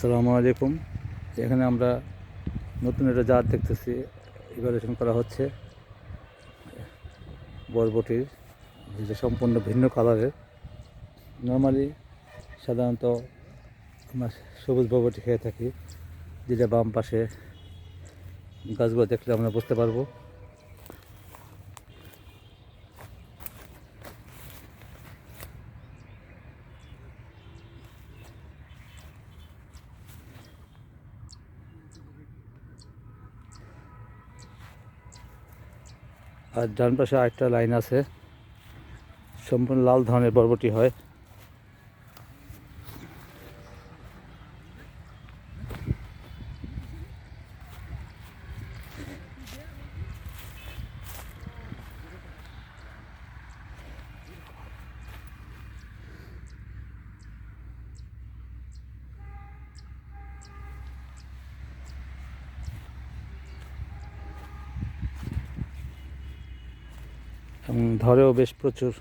আসসালামু আলাইকুম। এখানে আমরা নতুন একটা জাত দেখতেছি ইভ্যালুয়েশন করা হচ্ছে। বরবটির, যেটা সম্পূর্ণ ভিন্ন কালারের নর্মালি সাধারণত আমরা সবুজ বরবটি খেয়ে থাকি, যেটা বাম পাশে গাছগুলো দেখলে আমরা বুঝতে পারব। আর ডান পাশে আরেকটা লাইন আছে। সম্পূর্ণ লাল ধরনের বরবটি হয়। এবং ধরেও বেশ প্রচুর।